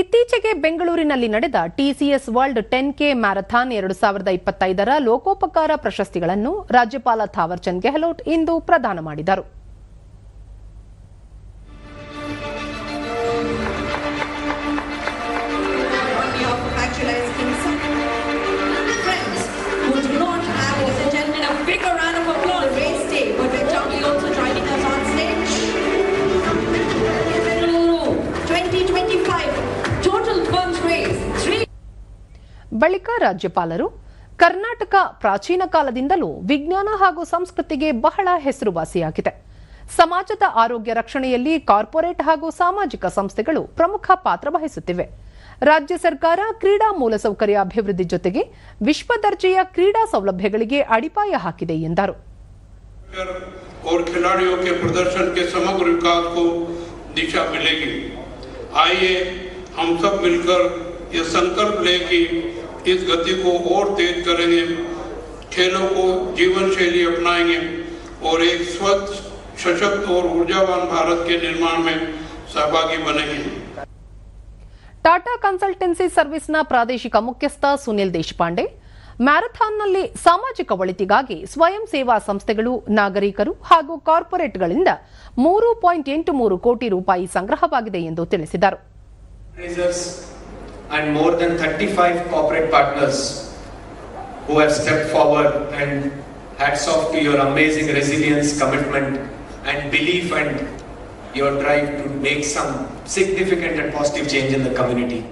ಇತ್ತೀಚೆಗೆ ಬೆಂಗಳೂರಿನಲ್ಲಿ ನಡೆದ TCS world ten K marathon ಎರಡು ಸಾವಿರದ ಇಪ್ಪತ್ತೈದರ ಲೋಕೋಪಕಾರ ಪ್ರಶಸ್ತಿಗಳನ್ನು ರಾಜ್ಯಪಾಲ ಥಾವರ್ಚಂದ್ ಗೆಹ್ಲೋಟ್ ಇಂದು ಪ್ರದಾನ ಮಾಡಿದರು. ಬಳಿಕ ರಾಜ್ಯಪಾಲರು ಕರ್ನಾಟಕ ಪ್ರಾಚೀನ ಕಾಲದಿಂದಲೂ ವಿಜ್ಞಾನ ಹಾಗೂ ಸಂಸ್ಕೃತಿಗೆ ಬಹಳ ಹೆಸರುವಾಸಿಯಾಗಿದೆ. ಸಮಾಜದ ಆರೋಗ್ಯ ರಕ್ಷಣೆಯಲ್ಲಿ ಕಾರ್ಪೊರೇಟ್ ಹಾಗೂ ಸಾಮಾಜಿಕ ಸಂಸ್ಥೆಗಳು ಪ್ರಮುಖ ಪಾತ್ರ ವಹಿಸುತ್ತಿವೆ. ರಾಜ್ಯ ಸರ್ಕಾರ ಕ್ರೀಡಾ ಮೂಲಸೌಕರ್ಯ ಅಭಿವೃದ್ಧಿ ಜೊತೆಗೆ ವಿಶ್ವ ದರ್ಜೆಯ ಕ್ರೀಡಾ ಸೌಲಭ್ಯಗಳಿಗೆ ಅಡಿಪಾಯ ಹಾಕಿದೆ ಎಂದರು. और खिलाड़ियों के प्रदर्शन के समग्र विकास को दिशा मिलेगी आइए हम सब मिलकर ये संकल्प लें कि इस गति को और तेज करेंगे खेलों को जीवन शैली अपनाएंगे और एक स्वच्छ सशक्त और ऊर्जावान भारत के निर्माण में सहभागी बनेंगे ಟಾಟಾ ಕನ್ಸಲ್ಟೆನ್ಸಿ ಸರ್ವಿಸ್ನ ಪ್ರಾದೇಶಿಕ ಮುಖ್ಯಸ್ಥ ಸುನಿಲ್ ದೇಶಪಾಂಡೆ ಮ್ಯಾರಥಾನ್ನಲ್ಲಿ ಸಾಮಾಜಿಕ ಒಳಿತಿಗಾಗಿ ಸ್ವಯಂ ಸೇವಾ ಸಂಸ್ಥೆಗಳು ನಾಗರಿಕರು ಹಾಗೂ ಕಾರ್ಪೊರೇಟ್ಗಳಿಂದ ಮೂರು ಪಾಯಿಂಟ್ ಎಂಟು ಮೂರು ಕೋಟಿ ರೂಪಾಯಿ ಸಂಗ್ರಹವಾಗಿದೆ ಎಂದು ತಿಳಿಸಿದರು fundraisers And more than 35 corporate partners who have stepped forward and hats off to your amazing resilience, commitment and belief and your drive to make some significant and positive change in the community.